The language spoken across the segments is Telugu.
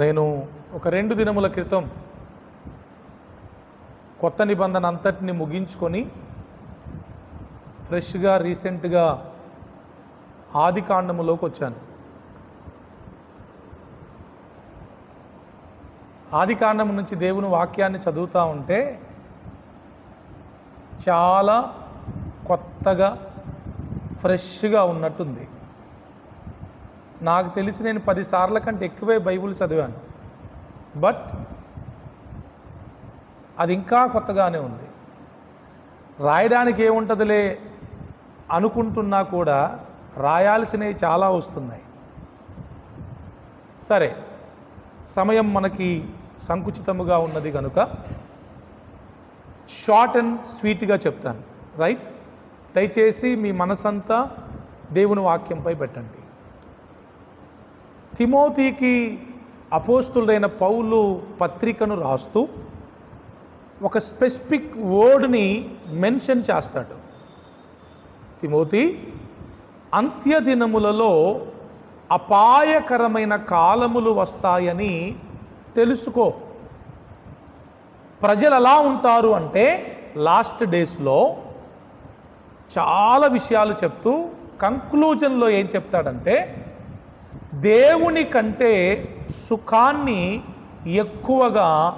నేను ఒక రెండు దినముల క్రితం కొత్త నిబంధన అంతటిని ముగించుకొని ఫ్రెష్గా రీసెంట్గా ఆది కాండములోకి వచ్చాను. ఆది కాండము నుంచి దేవుని వాక్యాన్ని చదువుతూ ఉంటే చాలా కొత్తగా ఫ్రెష్గా ఉన్నట్టుంది. నాకు తెలిసి నేను పదిసార్ల కంటే ఎక్కువే బైబిల్ చదివాను. బట్ అది ఇంకా కొత్తగానే ఉంది. రాయడానికి ఏముంటుందిలే అనుకుంటున్నా కూడా రాయాల్సినవి చాలా వస్తున్నాయి. సరే సమయం మనకి సంకుచితముగా ఉన్నది కనుక షార్ట్ అండ్ స్వీట్గా చెప్తాను. రైట్? దయచేసి మీ మనసంతా దేవుని వాక్యంపై పెట్టండి. తిమోతికి అపోస్తులైన పౌలు పత్రికను రాస్తూ ఒక స్పెసిఫిక్ వర్డ్ని మెన్షన్ చేస్తాడు. తిమోతి అంత్యదినములలో అపాయకరమైన కాలములు వస్తాయని తెలుసుకో. ప్రజలు ఎలా ఉంటారు అంటే లాస్ట్ డేస్లో చాలా విషయాలు చెప్తూ కంక్లూజన్లో ఏం చెప్తాడంటే దేవుని కంటే సుఖాన్ని ఎక్కువగా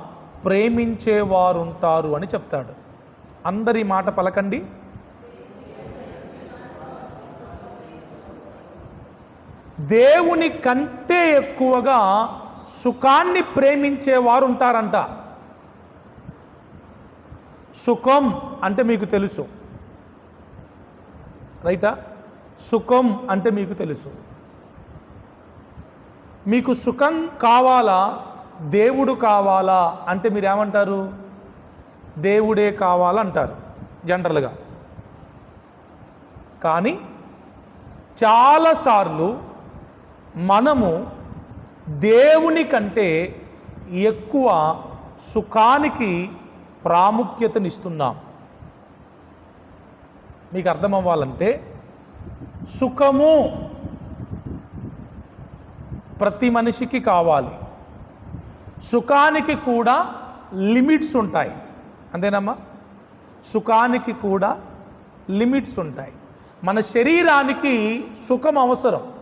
ప్రేమించేవారు ఉంటారు అని చెప్తాడు. అందరి మాట పలకండి. దేవుని కంటే ఎక్కువగా సుఖాన్ని ప్రేమించేవారు ఉంటారంట సుఖం అంటే మీకు తెలుసు. రైటా? సుఖం అంటే మీకు తెలుసు. మీకు సుఖం కావాలా? దేవుడు కావాలా? అంటే మీరు ఏమంటారు దేవుడే కావాలంటారు జనరల్గా. కానీ చాలాసార్లు మనము దేవుని కంటే ఎక్కువ సుఖానికి ప్రాముఖ్యతనిస్తున్నాం. మీకు అర్థమవ్వాలంటే సుఖము ప్రతి మనిషికి కావాలి. సుఖానికి కూడా లిమిట్స్ ఉంటాయి. అంతేనమ్మా? సుఖానికి కూడా లిమిట్స్ ఉంటాయి. మన శరీరానికి సుఖం అవసరం.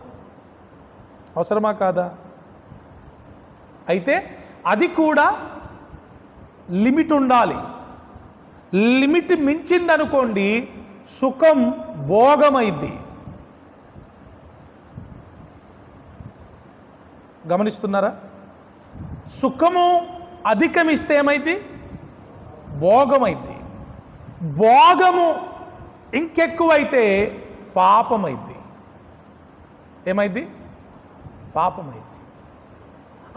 అవసరమా కాదా? అయితే అది కూడా లిమిట్ ఉండాలి. లిమిట్ మించిందనుకోండి సుఖం భోగమైద్ది. గమనిస్తున్నారా? సుఖము అధికమిస్తే ఏమైంది? భోగమైద్ది భోగము ఇంకెక్కువైతే పాపమైంది. ఏమైంది? పాపమైంది.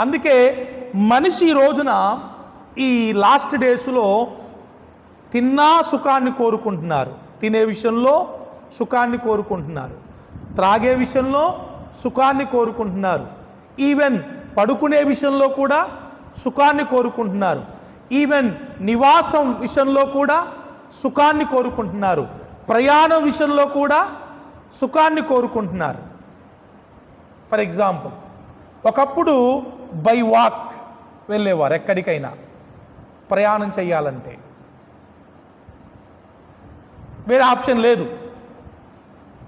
అందుకే మనిషి రోజున ఈ లాస్ట్ డేస్లో తిన్నా సుఖాన్ని కోరుకుంటున్నారు. తినే విషయంలో సుఖాన్ని కోరుకుంటున్నారు. త్రాగే విషయంలో సుఖాన్ని కోరుకుంటున్నారు. ఈవెన్ పడుకునే విషయంలో కూడా సుఖాన్ని కోరుకుంటున్నారు. ఈవెన్ నివాసం విషయంలో కూడా సుఖాన్ని కోరుకుంటున్నారు. ప్రయాణం విషయంలో కూడా సుఖాన్ని కోరుకుంటున్నారు. ఫర్ ఎగ్జాంపుల్ ఒకప్పుడు బై వాక్ వెళ్ళేవారు ఎక్కడికైనా ప్రయాణం చేయాలంటే. వేరే ఆప్షన్ లేదు.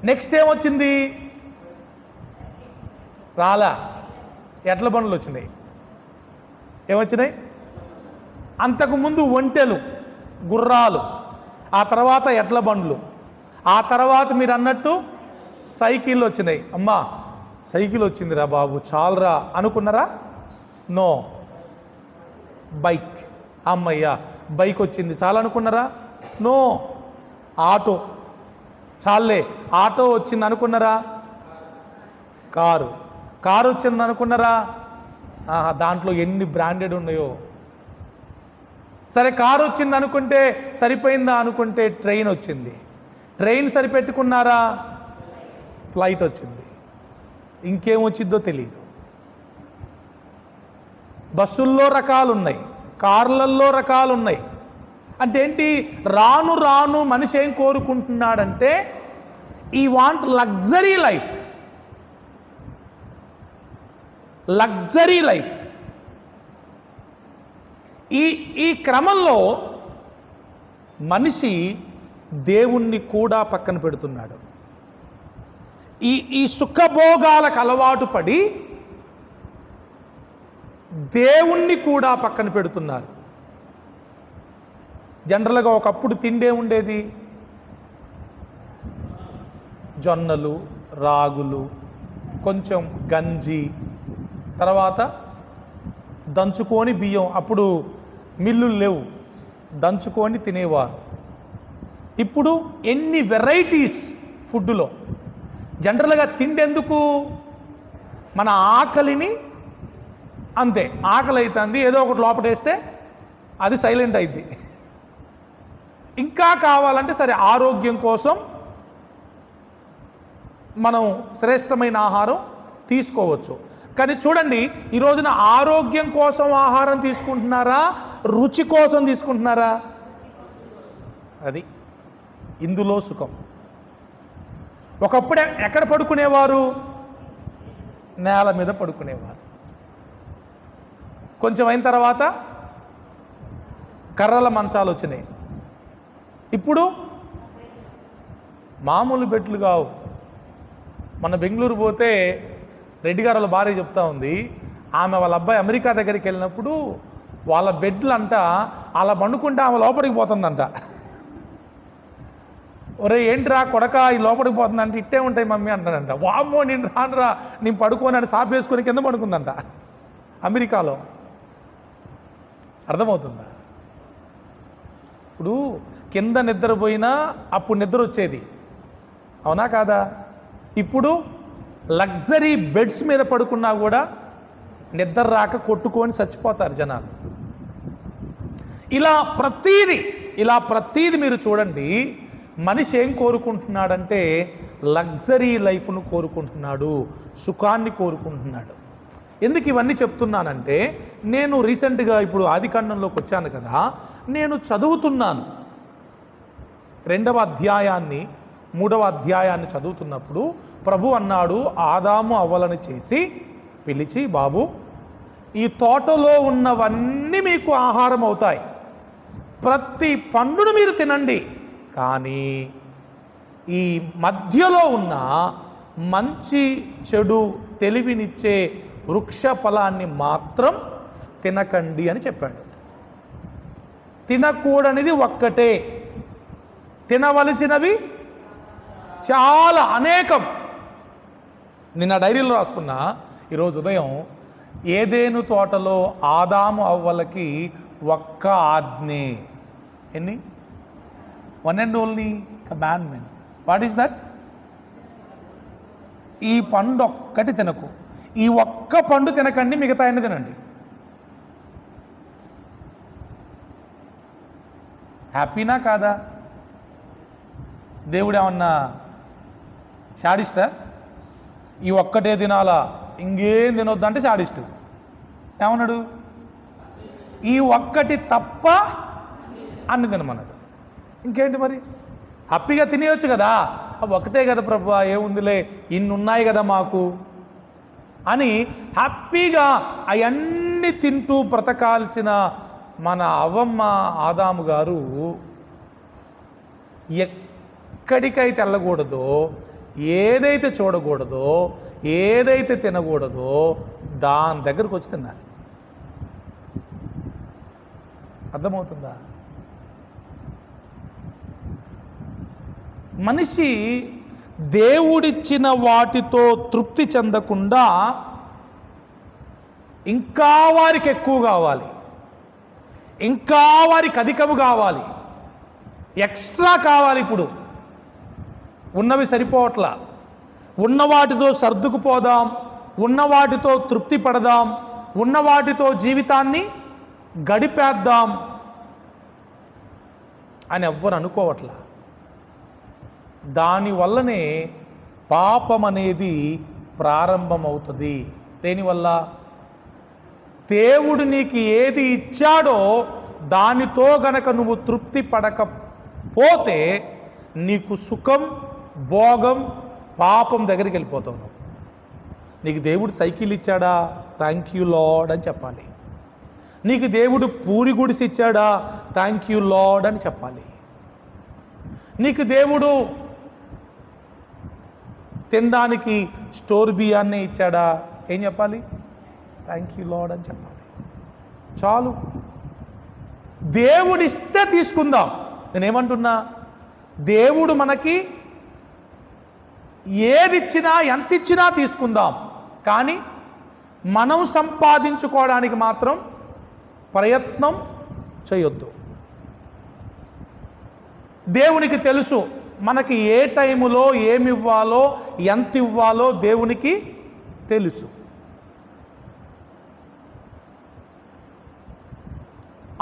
నెక్స్ట్ ఏమొచ్చింది? రాలా. ఎడ్ల బండ్లు వచ్చినాయి. ఏమొచ్చినాయి? అంతకుముందు ఒంటెలు గుర్రాలు ఆ తర్వాత ఎడ్ల బండ్లు. ఆ తర్వాత మీరు అన్నట్టు సైకిళ్ళు వచ్చినాయి. అమ్మా సైకిల్ వచ్చిందిరా బాబు చాలరా అనుకున్నారా? నో. బైక్. అమ్మయ్యా బైక్ వచ్చింది చాలనుకున్నారా నో. ఆటో. చాలే ఆటో వచ్చింది అనుకున్నారా? కారు. కారు వచ్చింది అనుకున్నారా దాంట్లో ఎన్ని బ్రాండెడ్ ఉన్నాయో. సరే కారు వచ్చింది అనుకుంటే సరిపోయిందా అనుకుంటే ట్రైన్ వచ్చింది. ట్రైన్ సరిపెట్టుకున్నారా? ఫ్లైట్ వచ్చింది. ఇంకేం వచ్చిందో తెలియదు బస్సుల్లో రకాలు ఉన్నాయి కార్లల్లో రకాలు ఉన్నాయి అంటే ఏంటి? రాను రాను మనిషి ఏం కోరుకుంటున్నాడంటే ఈ want luxury life. Luxury life. ఈ ఈ క్రమంలో మనిషి దేవుణ్ణి కూడా పక్కన పెడుతున్నాడు. ఈ ఈ సుఖభోగాలకు అలవాటు పడి దేవుణ్ణి కూడా పక్కన పెడుతున్నారు. జనరల్గా ఒకప్పుడు తిండే ఉండేది. జొన్నలు రాగులు కొంచెం గంజి తర్వాత దంచుకొని బియ్యం. అప్పుడు మిల్లులు లేవు. దంచుకొని తినేవారు. ఇప్పుడు ఎన్ని వెరైటీస్ ఫుడ్డులో. జనరల్గా తిండెందుకు? మన ఆకలిని అంతే. ఆకలి అవుతుంది ఏదో ఒకటి లోపటేస్తే అది సైలెంట్ అయింది ఇంకా కావాలంటే సరే ఆరోగ్యం కోసం మనం శ్రేష్టమైన ఆహారం తీసుకోవచ్చు. కానీ చూడండి ఈ రోజున ఆరోగ్యం కోసం ఆహారం తీసుకుంటున్నారా? రుచి కోసం తీసుకుంటున్నారా? అది ఇందులో సుఖం. ఒకప్పుడు ఎక్కడ పడుకునేవారు? నేల మీద పడుకునేవారు. కొంచెం అయిన తర్వాత కర్రల మంచాలు వచ్చినాయి. ఇప్పుడు మామూలు బెడ్లు కావు. మన బెంగళూరు పోతే రెడ్డి గారు వాళ్ళ భార్య చెప్తా ఉంది. ఆమె వాళ్ళ అబ్బాయి అమెరికా దగ్గరికి వెళ్ళినప్పుడు వాళ్ళ బెడ్లు అంట అలా పండుకుంటే ఆమె లోపలికి పోతుందంట. ఒరే ఏంట్రా కొడక ఈ లోపలికి పోతుందంటే ఇట్టే ఉంటాయి మమ్మీ అంటాడంట. వామ్మో నేను రానురా నేను పడుకోని అని సాపేసుకొని కింద పడుకుందంట అమెరికాలో. అర్థమవుతుందా? ఇప్పుడు కింద నిద్రపోయినా అప్పుడు నిద్ర వచ్చేది. అవునా కాదా? ఇప్పుడు లగ్జరీ బెడ్స్ మీద పడుకున్నా కూడా నిద్ర రాక కొట్టుకొని చచ్చిపోతారు జనాలు. ఇలా ప్రతీది ఇలా ప్రతీది మీరు చూడండి మనిషి ఏం కోరుకుంటున్నాడంటే లగ్జరీ లైఫ్ను కోరుకుంటున్నాడు సుఖాన్ని కోరుకుంటున్నాడు. ఎందుకు ఇవన్నీ చెప్తున్నానంటే నేను రీసెంట్గా ఇప్పుడు ఆదికాండంలోకి వచ్చాను కదా నేను చదువుతున్నాను. రెండవ అధ్యాయాన్ని మూడవ అధ్యాయాన్ని చదువుతున్నప్పుడు ప్రభు అన్నాడు ఆదాము అవ్వలను చేసి పిలిచి బాబు ఈ తోటలో ఉన్నవన్నీ మీకు ఆహారం అవుతాయి. ప్రతి పండును మీరు తినండి. కానీ ఈ మధ్యలో ఉన్న మంచి చెడు తెలివినిచ్చే వృక్ష ఫలాన్ని మాత్రం తినకండి అని చెప్పాడు. తినకూడనిది ఒక్కటే. తినవలసినవి చాలా అనేకం. నిన్న డైరీలో రాసుకున్న ఈరోజు ఉదయం ఏదేను తోటలో ఆదాము అవ్వలకి ఒక్క ఆజ్ఞే. ఎన్ని? One and only commandment. What is that? ఈ పండు ఒక్కటి తినకు. ఈ ఒక్క పండు తినకండి మిగతా అన్ని తినండి. హ్యాపీనా కాదా? దేవుడు ఏమన్నా షాడిస్టా ఈ ఒక్కటే తినాలా ఇంకేం తినొద్దు అంటే షాడిస్టు ఏమన్నాడు? ఈ ఒక్కటి తప్ప అన్ను తినమన్నాడు. ఇంకేంటి మరి? హ్యాపీగా తినేయొచ్చు కదా. ఒకటే కదా ప్రభు ఏముందిలే ఇన్ని ఉన్నాయి కదా మాకు. అని హ్యాపీగా అవన్నీ తింటూ బ్రతకాల్సిన మన అవ్వమ్మ ఆదాము గారు ఎక్కడికైతే వెళ్ళకూడదో ఏదైతే చూడకూడదో ఏదైతే తినకూడదో దాని దగ్గరకు వచ్చి తిన్నారు. అర్థమవుతుందా? మనిషి దేవుడిచ్చిన వాటితో తృప్తి చెందకుండా ఇంకా వారికి ఎక్కువ కావాలి. ఇంకా వారికి అధికము కావాలి. ఎక్స్ట్రా కావాలి ఇప్పుడు. ఉన్నవి సరిపోవట్లా. ఉన్నవాటితో సర్దుకుపోదాం ఉన్నవాటితో తృప్తి పడదాం ఉన్నవాటితో జీవితాన్ని గడిపేద్దాం అని ఎవ్వరు అనుకోవట్లా. దానివల్లనే పాపం అనేది ప్రారంభమవుతుంది. దేనివల్ల దేవుడు నీకు ఏది ఇచ్చాడో దానితో గనక నువ్వు తృప్తి పడకపోతే నీకు సుఖం భోగం పాపం దగ్గరికి వెళ్ళిపోతావు నువ్వు. నీకు దేవుడు సైకిల్ ఇచ్చాడా? థ్యాంక్ యూ లాడ్ అని చెప్పాలి. నీకు దేవుడు పూరి గుడిసి ఇచ్చాడా? థ్యాంక్ యూ లాడ్ అని చెప్పాలి. నీకు దేవుడు తినడానికి స్టోర్ బియ్యాన్ని ఇచ్చాడా? ఏం చెప్పాలి? థ్యాంక్ యూ లాడ్ అని చెప్పాలి. చాలు. దేవుడిస్తే తీసుకుందాం. నేనేమంటున్నా? దేవుడు మనకి ఏది ఇచ్చినా ఎంత ఇచ్చినా తీసుకుందాం. కానీ మనం సంపాదించుకోవడానికి మాత్రం ప్రయత్నం చేయొద్దు. దేవునికి తెలుసు మనకి ఏ టైములో ఏమి ఇవ్వాలో ఎంత ఇవ్వాలో దేవునికి తెలుసు.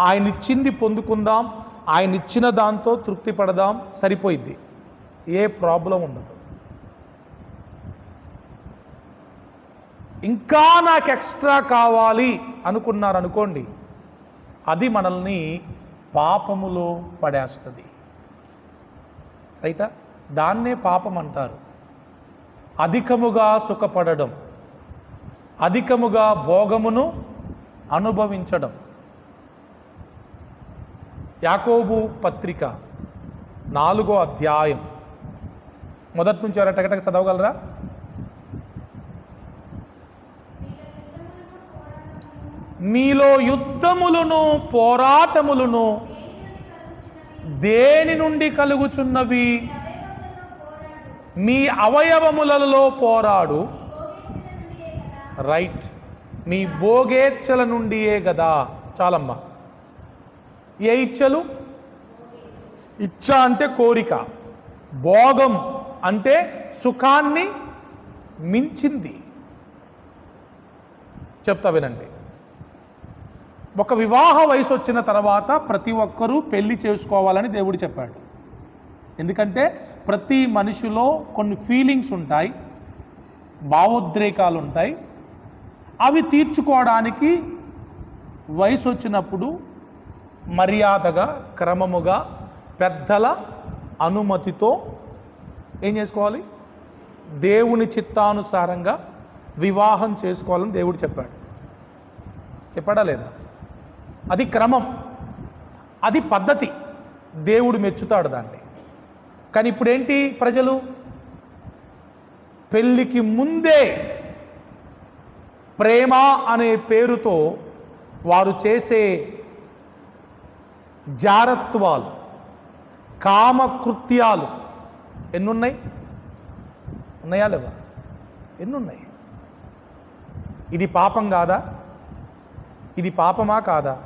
ఆయన ఇచ్చింది పొందుకుందాం ఆయన ఇచ్చిన దాంతో తృప్తి పడదాం సరిపోయిద్ది. ఏ ప్రాబ్లం ఉండదు. ఇంకా నాకు ఎక్స్ట్రా కావాలి అనుకున్నారు అనుకోండి అది మనల్ని పాపములో పడేస్తుంది. రైటా? దాన్నే పాపం అంటారు. అధికముగా సుఖపడడం అధికముగా భోగమును అనుభవించడం. యాకోబు పత్రిక నాలుగో అధ్యాయం. మొదటి నుంచి ఎవరైనా టగటగ చదవగలరా? మీలో యుద్ధములను పోరాటములను దేని నుండి కలుగుచున్నవి? మీ అవయవములలో పోరాడు. రైట్. మీ భోగేచ్ఛల నుండియే కదా చాలమ్మా. ఏ ఇచ్చలు? ఇచ్చ అంటే కోరిక. భోగం అంటే సుఖాన్ని మించింది. చెప్తా వినండి. ఒక వివాహ వయసు వచ్చిన తర్వాత ప్రతి ఒక్కరూ పెళ్ళి చేసుకోవాలని దేవుడు చెప్పాడు. ఎందుకంటే ప్రతి మనిషిలో కొన్ని ఫీలింగ్స్ ఉంటాయి భావోద్రేకాలు ఉంటాయి. అవి తీర్చుకోవడానికి వయసు వచ్చినప్పుడు మర్యాదగా క్రమముగా పెద్దల అనుమతితో ఏం చేసుకోవాలి? దేవుని చిత్తానుసారంగా వివాహం చేసుకోవాలని దేవుడు చెప్పాడు. చెప్పాడా లేదా? అది క్రమం అది పద్ధతి. దేవుడు మెచ్చుతాడు దాన్ని. కానీ ఇప్పుడు ఏంటి ప్రజలు? పెళ్ళికి ముందే ప్రేమ అనే పేరుతో వారు చేసే జారత్వాలు కామకృత్యాలు ఎన్నున్నాయి? ఉన్నాయా లేవా? ఎన్నున్నాయి? ఇది పాపం కాదా? ఇది పాపమా కాదా?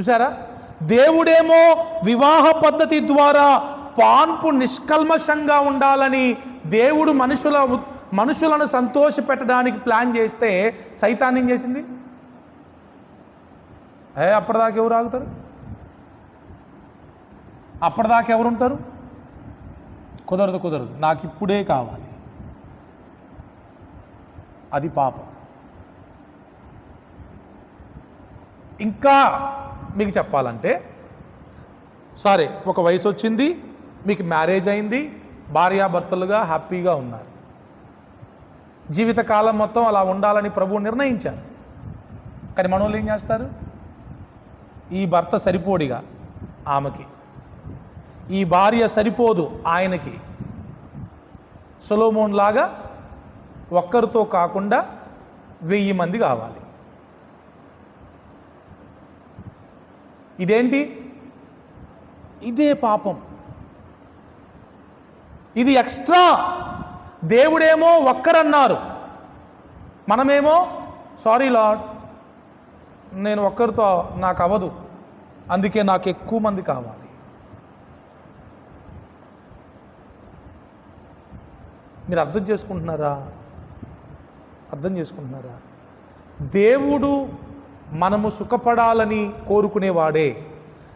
చూసారా దేవుడేమో వివాహ పద్ధతి ద్వారా పాన్పు నిష్కల్మషంగా ఉండాలని దేవుడు మనుషుల మనుషులను మనుషులను సంతోషపెట్టడానికి ప్లాన్ చేస్తే సైతాన్ని ఏం చేసింది? ఏ అప్పటిదాకా ఎవరు ఆగుతారు? అప్పటిదాకా ఎవరు ఉంటారు? కుదరదు కుదరదు. నాకు ఇప్పుడే కావాలి. అది పాపం. ఇంకా మీకు చెప్పాలంటే సరే ఒక వయసు వచ్చింది మీకు మ్యారేజ్ అయింది భార్యాభర్తలుగా హ్యాపీగా ఉన్నారు. జీవితకాలం మొత్తం అలా ఉండాలని ప్రభువు నిర్ణయించారు. కానీ మనోళ్ళు ఏం చేస్తారు? ఈ భర్త సరిపోడిగా ఆమెకి. ఈ భార్య సరిపోదు ఆయనకి. సొలోమోన్ లాగా ఒక్కరితో కాకుండా వెయ్యి మంది కావాలి. ఇదేంటి? ఇదే పాపం. ఇది ఎక్స్ట్రా. దేవుడేమో ఒక్కరన్నారు. మనమేమో సారీ లాడ్ నేను ఒక్కరితో నాకు అవ్వదు అందుకే నాకు ఎక్కువ మంది కావాలి. మీరు అర్థం చేసుకుంటున్నారా? అర్థం చేసుకుంటున్నారా? దేవుడు మనము సుఖపడాలని కోరుకునేవాడే.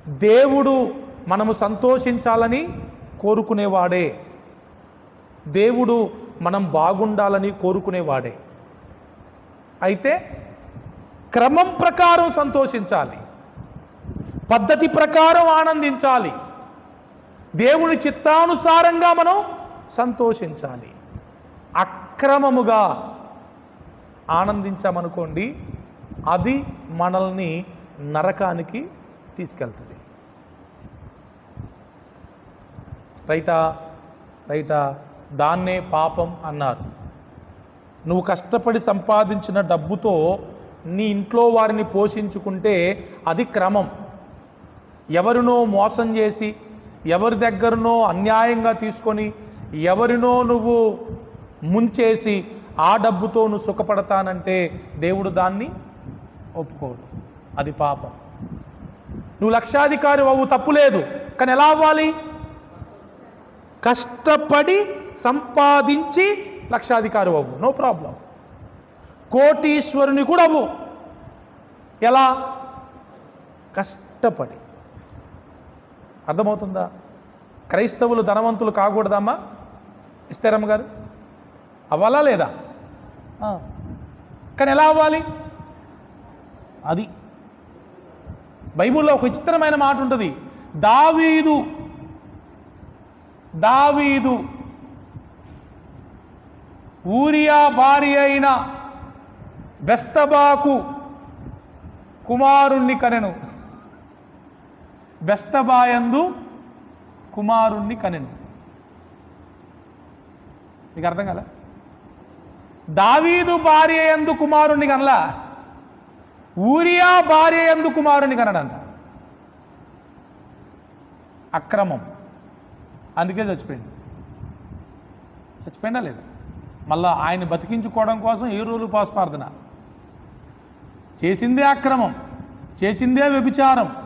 దేవుడు మనము సంతోషించాలని కోరుకునేవాడే. దేవుడు మనం బాగుండాలని కోరుకునేవాడే. అయితే క్రమం ప్రకారం సంతోషించాలి. పద్ధతి ప్రకారం ఆనందించాలి. దేవుని చిత్తానుసారంగా మనం సంతోషించాలి. అక్రమముగా ఆనందించామనుకోండి అది మనల్ని నరకానికి తీసుకెళ్తుంది. రైటా రైటా దాన్నే పాపం అన్నారు. నువ్వు కష్టపడి సంపాదించిన డబ్బుతో నీ ఇంట్లో వారిని పోషించుకుంటే అది క్రమం. ఎవరినో మోసం చేసి ఎవరి దగ్గరనో అన్యాయంగా తీసుకొని ఎవరినో నువ్వు ముంచేసి ఆ డబ్బుతో నువ్వు సుఖపడతానంటే దేవుడు దాన్ని ఒప్పుకోడు. అది పాపం. నువ్వు లక్షాధికారి అవ్వు తప్పులేదు కానీ ఎలా అవ్వాలి? కష్టపడి సంపాదించి లక్షాధికారి అవ్వు. No problem. కోటీశ్వరుని కూడా అవ్వు. ఎలా? కష్టపడి. అర్థమవుతుందా? క్రైస్తవులు ధనవంతులు కాకూడదమ్మా? ఇస్తారమ్మ గారు? అవ్వాలా లేదా? కానీ ఎలా అవ్వాలి? అది. బైబిల్లో ఒక విచిత్రమైన మాట ఉంటుంది. దావీదు. దావీదు. ఊరియా భార్య అయిన బెస్తబాకు కుమారుణ్ణి కనెను. బెస్తబాయందు కుమారుణ్ణి కనెను. మీకు అర్థం కదా దావీదు భార్య ఎందు కుమారుణ్ణి కనలా? ఊరియా భార్య ఎందు కుమారుని కనడంట. అక్రమం. అందుకే చచ్చిపోయింది. చచ్చిపోయినా లేదా? మళ్ళా ఆయన బతికించుకోవడం కోసం ఏ రోజు పాస్పార్థన చేసిందే అక్రమం. చేసిందే వ్యభిచారం.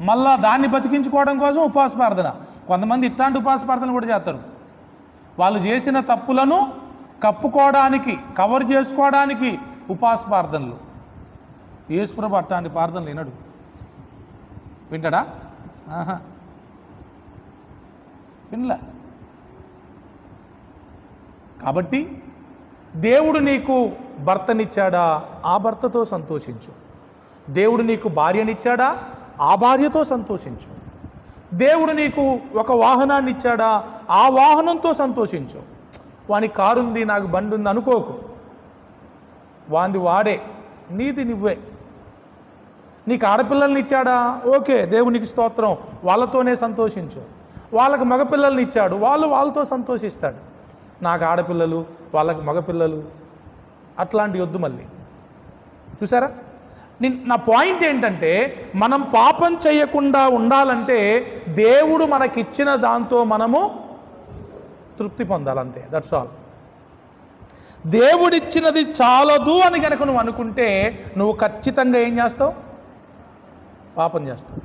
మళ్ళా దాన్ని బతికించుకోవడం కోసం ఉపవాస ప్రార్థన. కొంతమంది ఇట్లాంటి ఉపవాస ప్రార్థన కూడా చేస్తారు. వాళ్ళు చేసిన తప్పులను కప్పుకోవడానికి కవర్ చేసుకోవడానికి ఉపవాస ప్రార్థనలు. యేసుప్రభు అట్లాంటి ప్రార్థనలు వినడు వింటాడా? ఆహా. వినలే? కాబట్టి దేవుడు నీకు భర్తనిచ్చాడా? ఆ భర్తతో సంతోషించు. దేవుడు నీకు భార్యనిచ్చాడా? ఆ భార్యతో సంతోషించు. దేవుడు నీకు ఒక వాహనాన్ని ఇచ్చాడా ఆ వాహనంతో సంతోషించు. వాని కారుంది నాకు బండి ఉంది అనుకోకు. వాంది వాడే నీది నువ్వే. నీకు ఆడపిల్లల్ని ఇచ్చాడా? ఓకే దేవునికి స్తోత్రం. వాళ్ళతోనే సంతోషించు. వాళ్ళకి మగపిల్లల్ని ఇచ్చాడు. వాళ్ళు వాళ్ళతో సంతోషిస్తాడు. నాకు ఆడపిల్లలు వాళ్ళకి మగపిల్లలు. అట్లాంటి వద్దు మళ్ళీ. చూసారా? నా పాయింట్ ఏంటంటే మనం పాపం చేయకుండా ఉండాలంటే దేవుడు మనకిచ్చిన దాంతో మనము తృప్తి పొందాలంతే. దట్స్ ఆల్ దేవుడిచ్చినది చాలదు అని కనుక నువ్వు అనుకుంటే నువ్వు ఖచ్చితంగా ఏం చేస్తావు? పాపం చేస్తారు